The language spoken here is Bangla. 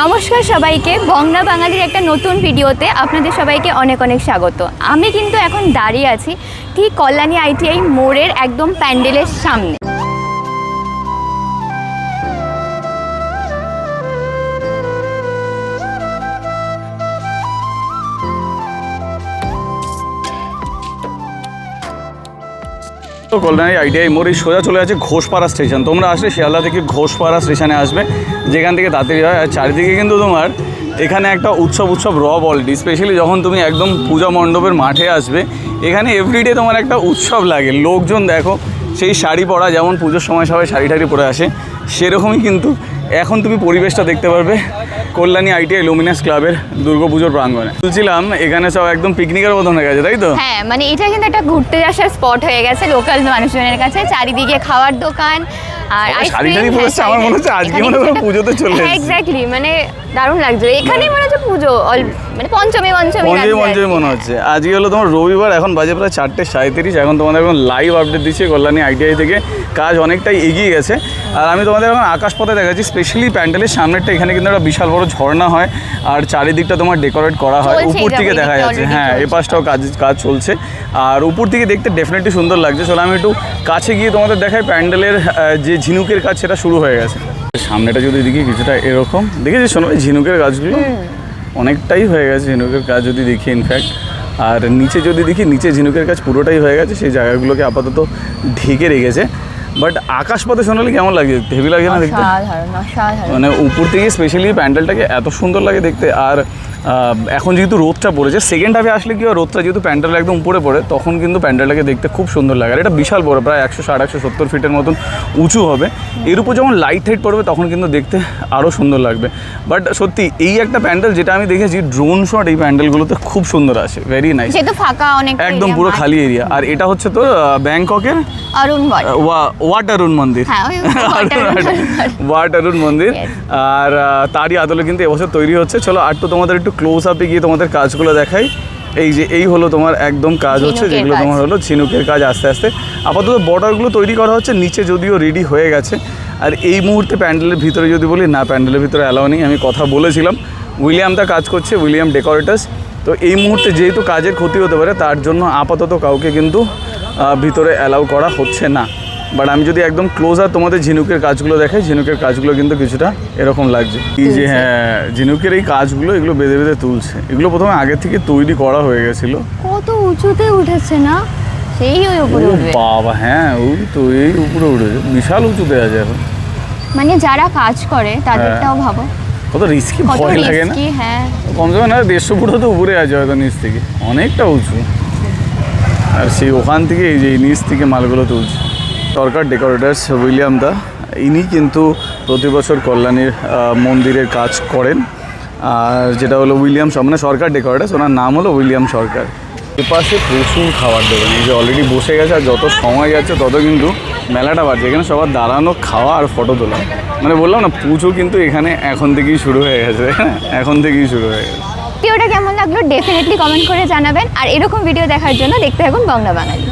নমস্কার সবাইকে বংলা বাঙালির একটা নতুন ভিডিওতে আপনাদের সবাইকে অনেক অনেক স্বাগত। আমি কিন্তু এখন দাঁড়িয়ে আছি ঠিক কল্যাণী আইটিআই মোড়ের একদম প্যান্ডেলের সামনে। তো কল্যাণী আইটিআই মোড় এই সোজা চলে আছে ঘোষপাড়া স্টেশন তোমরা আসলে শিয়ালদা থেকে ঘোষপাড়া স্টেশনে আসবে, যেখান থেকে তাড়াতাড়ি হয়। আর চারিদিকে কিন্তু তোমার এখানে একটা উৎসব উৎসব র বলটি স্পেশালি যখন তুমি একদম পূজা মণ্ডপের মাঠে আসবে, এখানে এভরিডে তোমার একটা উৎসব লাগে। লোকজন দেখো, সেই শাড়ি পরা, যেমন পুজোর সময় সবাই শাড়ি টাড়ি পরে আসে, সেরকমই কিন্তু এখন তুমি পরিবেশটা দেখতে পারবে। কল্যাণী আইটিআই লুমিনাস ক্লাবের দুর্গাপুজোর প্রাঙ্গণে। বলছিলাম এখানে সব একদম পিকনিকের মতন হয়ে গেছে তাই তো? হ্যাঁ মানে এটা কিন্তু একটা ঘুরতে আসার স্পট হয়ে গেছে লোকাল মানুষজনের কাছে। চারিদিকে খাওয়ার দোকান আর বাবা, শাড়ি পরে আমার মনে হচ্ছে আজকে মনে হয় পুজোতে চলে এসেছে। এক্স্যাক্টলি মানে দারুণ লাগছে এখানেই মনে হচ্ছে পুজো মানে পঞ্চমী পঞ্চমী পঞ্চমী লাগছে পঞ্চমী মনে হচ্ছে। আজকে হলো তোমার রবিবার এখন বাজে প্রায় চারটে সাঁত্রিশ এখন তোমাদের এখন লাইভ আপডেট দিচ্ছে কল্যাণী আইটিআই থেকে। কাজ অনেকটাই এগিয়ে গেছে। আর আমি তোমাদের এখন আকাশপথে দেখাচ্ছি স্পেশালি প্যান্ডেলের সামনেরটা এখানে কিন্তু একটা বিশাল বড় ঝর্ণা হয় আর চারিদিকটা তোমার ডেকোরেট করা হয়। উপর থেকে দেখা যাচ্ছে হ্যাঁ এ পাশটাও কাজ কাজ চলছে। আর উপর থেকে দেখতে ডেফিনেটলি সুন্দর লাগছে। চলো আমি একটু কাছে গিয়ে তোমাদের দেখাই প্যান্ডেলের যে ঝিনুকের কাজ সেটা শুরু হয়ে গেছে। সামনেটা যদি দেখি কিছুটা এরকম। দেখেছি শোনো এই ঝিনুকের গাছগুলো অনেকটাই হয়ে গেছে ঝিনুকের কাজ যদি দেখি ইনফ্যাক্ট আর নিচে যদি দেখি নিচে ঝিনুকের কাজ পুরোটাই হয়ে গেছে। সেই জায়গাগুলোকে আপাতত ঢেকে রেখেছে। বাট আকাশপথে শোনালে কেমন লাগে? হেভি লাগে না দেখতে? মানে উপর থেকে স্পেশালি প্যান্ডেলটাকে এত সুন্দর লাগে দেখতে। আর এখন যেহেতু রোদটা পড়েছে সেকেন্ড হাফে আসলে কি হয় রোদটা যেহেতু প্যান্ডেল একদম উপরে পড়ে তখন কিন্তু প্যান্ডেলটাকে দেখতে খুব সুন্দর লাগে। আর এটা বিশাল বড় প্রায় একশো ষাট একশো সত্তর ফিটের মতন উঁচু হবে। এর উপর যখন লাইট টাইট পড়বে তখন কিন্তু দেখতে আরও সুন্দর লাগবে। বাট সত্যি এই একটা প্যান্ডেল যেটা আমি দেখেছি ড্রোন শট এই প্যান্ডেলগুলোতে খুব সুন্দর আসে। ভেরি নাইস ফাঁকা অনেক একদম পুরো খালি এরিয়া আর এটা হচ্ছে তো ব্যাংককের অরুণ ওয়াটারুন মন্দির হ্যাঁ ওই মন্দির আর তারই আদলে কিন্তু এবছর তৈরি হচ্ছে। চলো আর তো তোমাদের একটু ক্লোজ আপে গিয়ে তোমাদের কাজগুলো দেখাই। এই যে এই হলো তোমার একদম কাজ হচ্ছে যেগুলো। তোমার হলো ঝিনুকের কাজ আস্তে আস্তে। আপাতত বর্ডারগুলো তৈরি করা হচ্ছে নিচে যদিও রেডি হয়ে গেছে। আর এই মুহূর্তে প্যান্ডেলের ভিতরে যদি বলি না প্যান্ডেলের ভিতরে অ্যালাউ নেই আমি কথা বলেছিলাম। উইলিয়াম দা কাজ করছে উইলিয়াম ডেকোরেটার্স তো এই মুহূর্তে যেহেতু কাজের ক্ষতি হতে পারে তার জন্য আপাতত কাউকে কিন্তু ভিতরে অ্যালাউ করা হচ্ছে না। বাট আমি যদি একদম ক্লোজার তোমাদের ঝিনুকের কাজগুলো দেখাই ঝিনুকের কাজগুলো কিন্তু কিছুটা এরকম লাগছে। এই যে হ্যাঁ ঝিনুকের এই কাজগুলো এগুলো বেঁধে বেঁধে তুলছে। এগুলো প্রথমে আগে থেকে তৈরি করা হয়ে গেছিল। কত উঁচুতে উঠেছে না? সেই ওই উপরে উঠবে। বাবা হ্যাঁ ওই তো এই উপরে উঠেছে বিশাল উঁচুতে আছে এখন। মানে যারা কাজ করে তাদেরটাও ভাবো। কত রিস্কি ভয় লাগে না? হ্যাঁ। কমসে কম না দেড়শো ফুটও তো উপরে আছে হয়তো নিচ থেকে। অনেকটা উঁচু। আর সেই ওখান থেকে এই যে নিচ থেকে মালগুলো তুলছে। সরকার ডেকোরেটার্স উইলিয়াম দা, ইনি কিন্তু প্রতি বছর কল্যাণীর মন্দিরের কাজ করেন। আর যেটা হলো উইলিয়াম মানে সরকার ডেকোরেটার্স ওনার নাম হলো উইলিয়াম সরকার। এপাশে প্রচুর খাবার দেবেন, এই যে অলরেডি বসে গেছে আর যত সময় যাচ্ছে তত কিন্তু মেলাটা বাড়ছে। এখানে সবার দাঁড়ানো, খাওয়া আর ফটো তোলা। মানে বললাম না, পুজো কিন্তু এখানে এখন থেকেই শুরু হয়ে গেছে। এখন থেকেই শুরু হয়ে গেছে। লাগল ডেফিনেটলি কমেন্ট করে জানাবেন। আর এরকম ভিডিও দেখার জন্য দেখতে থাকুন বাংলা বাঙালি।